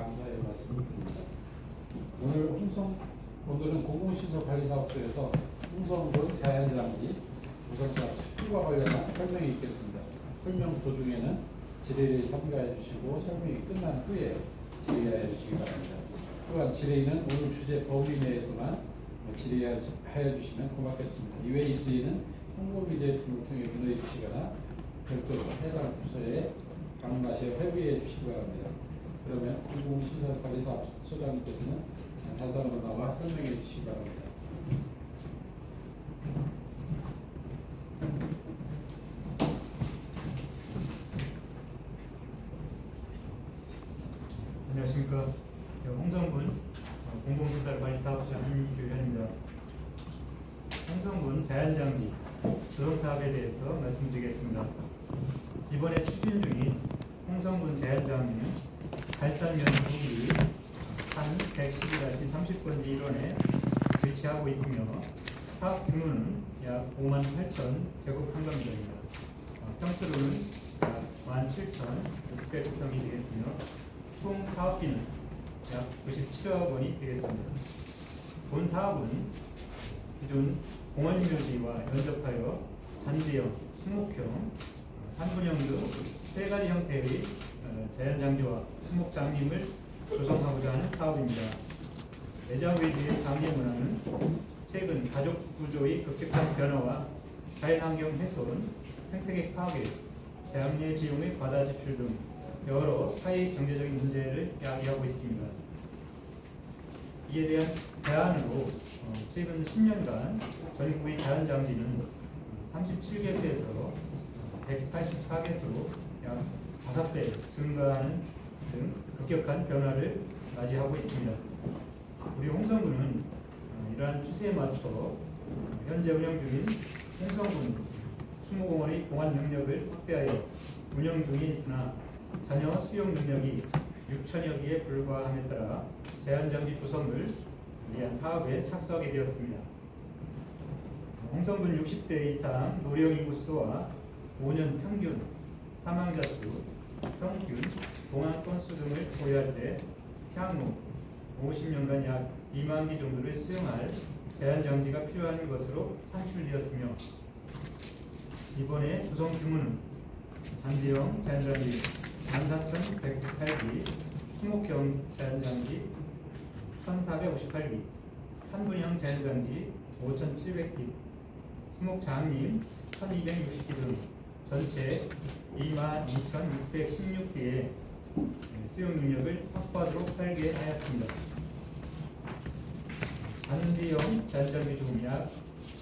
감사의 말씀을 드립니다. 오늘 홍성 오늘은 공공시설 관리 사업부에서 홍성군 자연장지 우선자 특구와 관련한 설명이 있겠습니다. 설명 도중에는 질의를 참가해 주시고 설명이 끝난 후에 질의해 주시기 바랍니다. 또한 질의는 오늘 주제 범위 내에서만 질의해 주시면 고맙겠습니다. 이외의 질의는 홍보미디어 팀을 통해 문의해 주시거나 별도로 해당 부서에 방문하셔 회부해 주시기 바랍니다. 그러면 공공시설관리사 소장님께서는 단상으로 나와 설명해 주시기 바랍니다. 안녕하십니까. 저 홍성군 어, 공공시설관리사업자 한규현입니다. 홍성군 자연장비 조성사업에 대해서 말씀드리겠습니다. 이번에 추진 중인 홍성군 자연장비는 발산연구이 한 112-30번지 1원에 위치하고 있으며 사업 규모는 약 5만 8천 제곱한가미터입니다. 어, 평수로는 약 17,600평이 되겠으며 총 사업비는 약 97억 원이 되겠습니다. 본 사업은 기존 공원묘지와 연접하여 잔디형, 수목형, 산분형 등 세 가지 형태의 어, 자연장비와 수목장림을 조성하고자 하는 사업입니다. 매장 외지의 장비 문화는 최근 가족 구조의 급격한 변화와 자연환경 훼손, 생태계 파괴, 재앙의 비용의 과다 지출 등 여러 사회 경제적인 문제를 야기하고 있습니다. 이에 대한 대안으로 어, 최근 10년간 전국의 자연장지는 37개소에서 184개소로 약 5배 증가하는 등 급격한 변화를 맞이하고 있습니다. 우리 홍성군은 어, 이러한 추세에 맞춰 어, 현재 운영 중인 홍성군 수목공원의 공안 능력을 확대하여 운영 중에 있으나 잔여 수용 능력이 6천여 개에 불과함에 따라 제한장비 구성을 위한 사업에 착수하게 되었습니다. 홍성군 60대 이상 노령 인구 수와 5년 평균 사망자 수, 평균 동안 건수 등을 고려할 때 향후 50년간 약 2만 개 정도를 수용할 제한장비가 필요한 것으로 산출되었으며 이번에 조성 규모는 잔디형 자연장비 14,108기, 수목형 자연장비 1,458기, 산분형 자연장비 5,700기, 수목장림 1,260기 등 전체 22,616기의 수용 능력을 확보하도록 설계하였습니다. 잔디형 자연장비 중약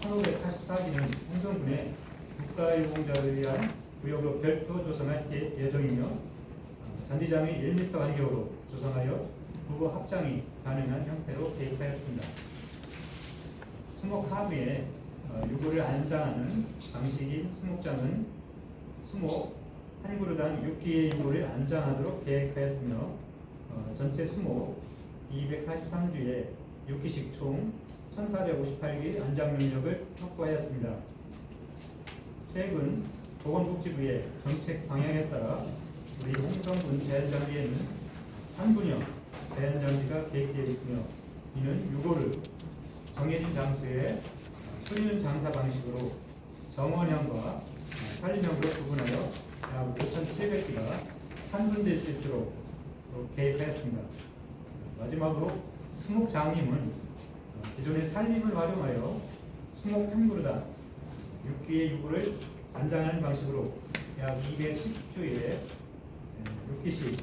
1,584기는 홍성군의 국가유공자를 위한 구역으로 별도 조성할 예- 예정이며 어, 잔디장이 1m 간격으로 조성하여 부부 합장이 가능한 형태로 계획하였습니다. 수목 하부에 어, 유구를 안장하는 방식인 수목장은 수목 한 그루당 6기의 유구를 안장하도록 계획하였으며 어, 전체 수목 243주에 6기씩 총 1458기 안장 능력을 확보하였습니다. 최근 보건복지부의 정책 방향에 따라 우리 홍성군 자연장비에는 3분형 자연장비가 계획되어 있으며 이는 유고를 정해진 장소에 뿌리는 장사 방식으로 정원형과 산림형으로 구분하여 약 5,700개가 산분될 수 있도록 계획하였습니다. 마지막으로 수목 장림은 기존의 산림을 활용하여 수목 한 그루당 6기의 유구를 안장하는 방식으로 약 210주에 6기씩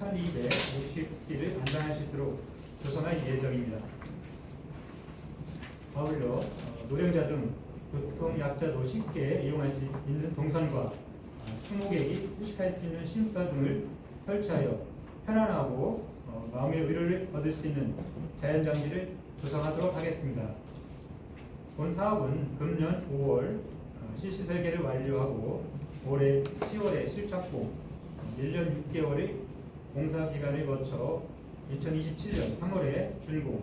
1250기를 안장할 수 있도록 조성할 예정입니다. 아울러 어, 노령자 등 교통약자도 쉽게 이용할 수 있는 동선과 어, 추모객이 휴식할 수 있는 쉼터 등을 설치하여 편안하고 어, 마음의 위로를 얻을 수 있는 자연 장비를 조성하도록 하겠습니다. 본 사업은 금년 5월 어, 실시 설계를 완료하고 올해 10월에 실착공 어, 1년 6개월의 공사 기간을 거쳐 2027년 3월에 준공,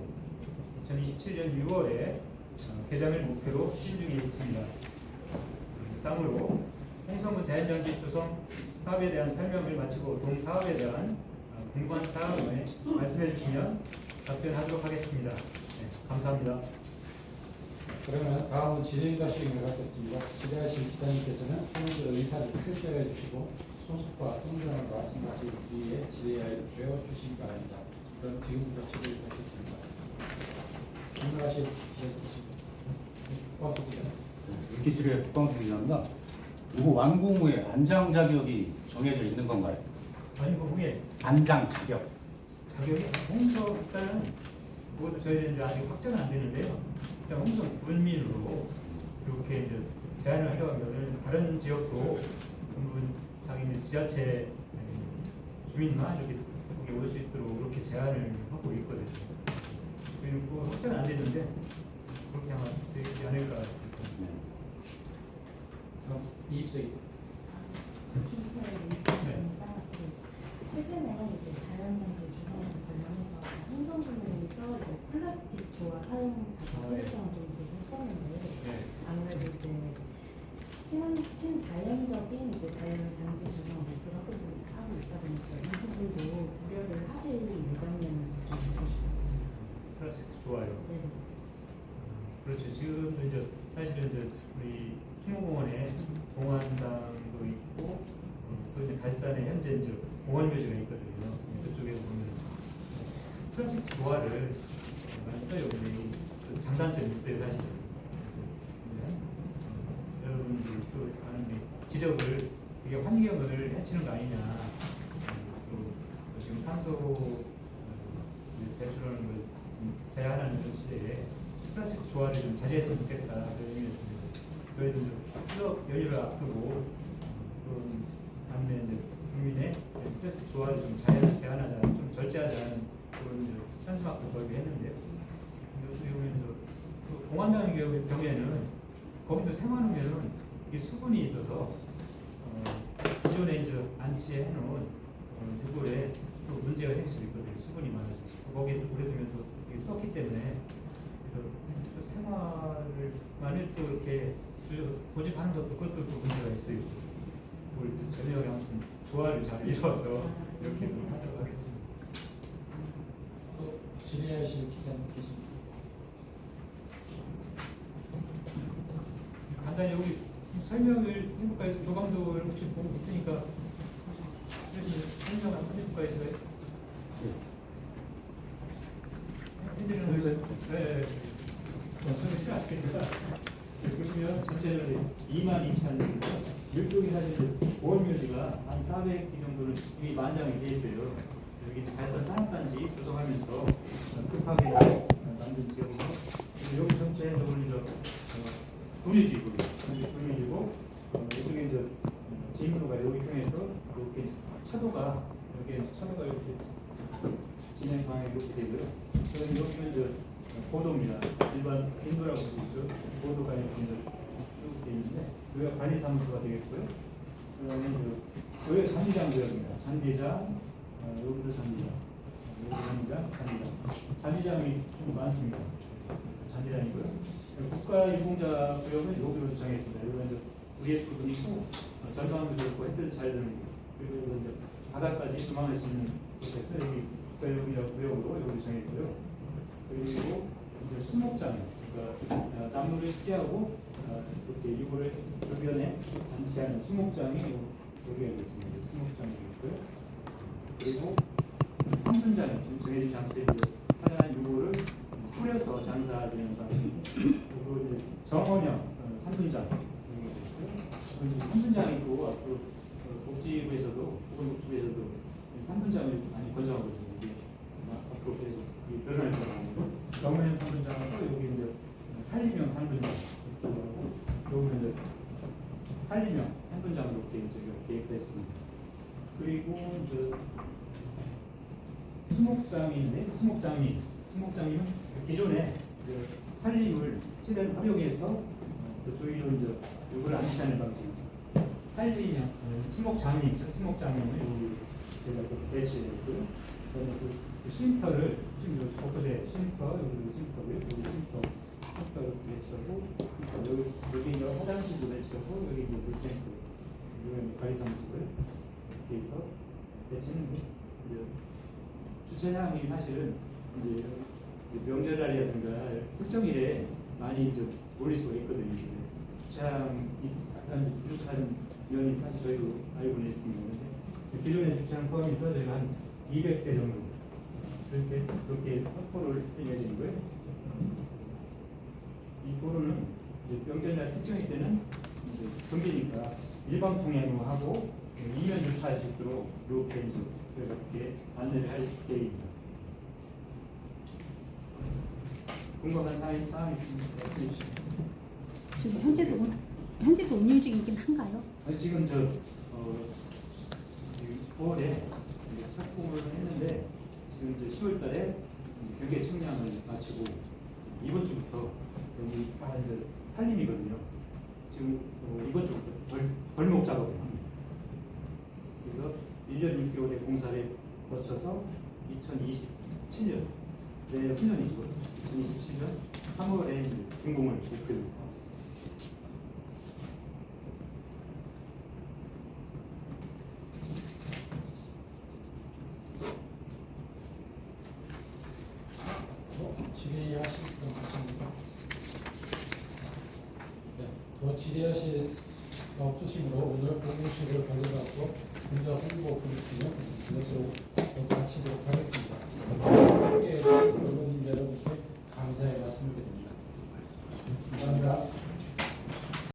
2027년 6월에 어, 개장을 목표로 추진 중에 있습니다. 쌍으로 홍성군 자연장비 조성 사업에 대한 설명을 마치고 동 사업에 대한 어, 궁금한 사항을 말씀해 주시면 답변하도록 하겠습니다. 네, 감사합니다. 그러면 다음은 진행자 시간을 갖겠습니다. 기대하신 기자님께서는 현재 의사를 표시해 주시고 소속과 성전과 말씀하신 뒤에 질의하여 외워주시기 바랍니다. 그럼 지금부터 질의를 받겠습니다. 질문하실 기자님께서 박수 기자. 윤기철의 국방수 기자입니다. 이거 완공 후에 안장 자격이 정해져 있는 건가요? 아니 그 후에 안장 자격. 자격이 홍성 일단은 그것도 저희는 이제 아직 확정은 안 되는데요. 일단 홍성 군민으로 이렇게 이제 제안을 하려고 하면은 다른 지역도 전부 자기 이제 지자체 에, 주민만 이렇게 여기 올 수 있도록 이렇게 제안을 하고 있거든요. 그 확정은 안 됐는데 그렇게 아마 되지 않을까 싶어서. 네. 다음 이입생 최근에 이제 자연단지 조성을 관련해서 홍성군에서 이제 플라스틱 조화 사용 아, 네. 좀 제기했었는데 네. 아무래도 이제 친, 친자연적인 이제 자연 장치 조성을 목표로 하고, 있- 하고 있다 보니까 이 부분도 고려를 하실 예정이었는지 좀 알고 싶었습니다. 플라스틱 좋아요. 네. 그렇죠. 지금도 이제 사실은 이제 우리 수목공원에 공안당도 있고 어, 또 이제 발산에 현재 이제 공원묘지가 있거든요. 그쪽에 보면 플라스틱 조화를 많이 써요. 근데 이그 장단점이 있어요. 그래서 이제, 어, 여러분들도 아는 게 지적을 이게 환경을 해치는 거 아니냐. 어, 또 지금 탄소 어, 이제 배출하는 걸 제한하는 시대에 플라스틱 조화를 좀 자제했으면 좋겠다 그런. 저희도 이제 추석 연휴를 앞두고 그런 반면에 국민의 플라스틱 조화를 좀 제한하자, 좀 절제하자는 그런 현수막도 걸고 어떻게 보면 이제 그 공안당 경우에는 거기도 생활하면은 이게 수분이 있어서 어, 기존에 이제 안치해 놓은 어, 유골에 또 문제가 생길 수 있거든요. 수분이 많아서 거기에 또 오래되면 또 썩기 때문에 그래서 또 생활을 또 이렇게 주- 고집하는 것도 그것도 또 문제가 있어요. 또 저녁에 아무튼 조화를 잘 이루어서 이렇게 좀 하도록 하겠습니다. 또 질의하실 기자님 계십니까? 간단히 여기 설명을 해볼까요? 교감도 혹시 보고 있으니까 설명 한번 해볼까요? 제가? 해드리는 해주세요. 네, 네. 저는 필요 없으니까 보시면 전체적으로 2만 2천 율동이 사실 보험묘지가 한 400개 정도는 이미 만장이 돼 있어요. 여기 구성하면서 급하게 만든 지역이고 여기 전체적으로 이제 어, 군유지 군유 군유지고 어, 이쪽에 이제 진로가 여기 통해서 이렇게 차도가 여기 차도가 이렇게 진행 방향이 이렇게 되고요. 그다음에 여기는 이제 보도입니다. 일반 진도라고 볼수 있죠. 보도가 이렇게 되어 있는데 여기가 관리사무소가 되겠고요. 그다음에 여기가 잔디장 구역입니다. 잔디장, 어, 여기도 잔디장, 여기 잔디장, 잔디장. 잔디장이 좀 많습니다. 잔디장이고요. 국가유공자 구역은 여기로 정했습니다. 여기가 이제 위에 부분이 있고 어, 전방도 좋고 햇볕이 잘 드는 곳. 그리고 이제 바닥까지 조망할 수 있는 곳에서 여기 국가유공자 구역으로 여기 정했고요. 그리고 이제 수목장, 그러니까 어, 나무를 식재하고 어, 이렇게 이거를 주변에 안치하는 수목장이 요- 여기에 있습니다. 수목장이 있고요. 그리고 지금 정해진 장소에 하나의 유보를 뿌려서 장사하는 방식. 그리고 이제 정원형 어, 삼분장 삼분장이 있고 앞으로 어, 복지부에서도 보건복지부에서도 이 삼분장을 많이. 이게 아마 앞으로 계속 늘어날 거라고. 정원형 삼분장하고 여기 이제 살림형 삼분장 여기는 이제 살림형 삼분장 이렇게 이제 계획했습니다. 그리고 이제 수목장인데 수목장이 수목장이면 기존에 산림을 최대한 활용해서 어, 그 이제 이걸 안치하는 어, 있죠. 수목장이면 여기 제가 또 배치했고요. 그다음에 그, 그 쉼터를 지금 곳곳에 쉼터 여기 쉼터고요. 여기 쉼터 쉼터 이렇게 배치하고 여기 여기 이제 화장실도 배치하고 여기 이제 물탱크 여기 관리사무소를 이렇게 해서 배치는 게 이제 주차장이 사실은 이제 명절날이라든가 특정일에 많이 이제 몰릴 수가 있거든요. 주차장이 약간 부족한 면이 사실 저희도 알고는 있습니다. 기존의 주차장 포함해서 저희가 한 200대 정도 그렇게 그렇게 확보를 해야되는 거예요. 이 이제 명절날 특정일 때는 이제 경비니까 일반 통행으로 하고 이면 주차할 수 있도록 이렇게 이제 이렇게 안내를 할 계획입니다. 궁금한 사항 사항 있으면 말씀해. 지금 현재도 운- 현재도 운영 중이긴 한가요? 아니 지금 저 어, 지금 9월에 이제 착공을 했는데 지금 이제 10월달에 경계 청량을 마치고 이번 주부터 여기 다 이제 살림이거든요. 지금 어, 이번 주부터 벌, 벌목 작업을 1년 6개월의 공사를 거쳐서 2027년 내 후년이죠. 2027년 3월에 이제 준공을 목표로 하고 있습니다. 뭐 질의하실 분 계십니까? 네, 더거 없으심으로 오늘 공식을 발견하고 군자 홍보 브리핑을 진행하도록 마치도록 하겠습니다.